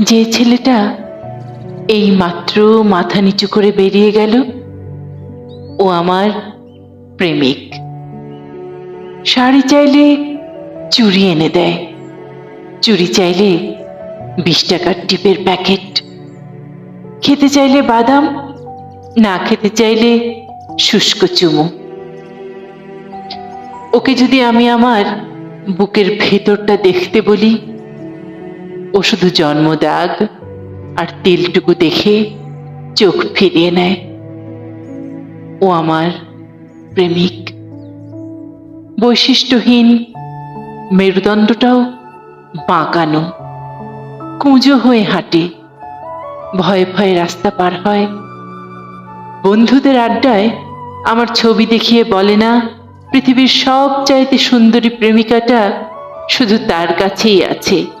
যে ছেলেটা এই মাত্র মাথা নিচু করে বেরিয়ে গেল, ও আমার প্রেমিক। শাড়ি চাইলে চুরি এনে দেয়। চুরি চাইলে বিশ টাকার টিপের প্যাকেট। খেতে চাইলে বাদাম, না খেতে চাইলে শুষ্ক চুমু। ওকে যদি আমি আমার বুকের ভেতরটা দেখতে বলি ও শুধু জন্ম দাগ আর তেলটুকু দেখে চোখ ফিরিয়ে নেয়। ও আমার প্রেমিক। বৈশিষ্ট্যহীন মেরুদণ্ডটাও বাঁকানো। কুঁজো হয়ে হাঁটে। ভয়ে ভয়ে রাস্তা পার হয়। বন্ধুদের আড্ডায় আমার ছবি দেখিয়ে বলে না, পৃথিবীর সব চাইতে সুন্দরী প্রেমিকাটা শুধু তার কাছেই আছে।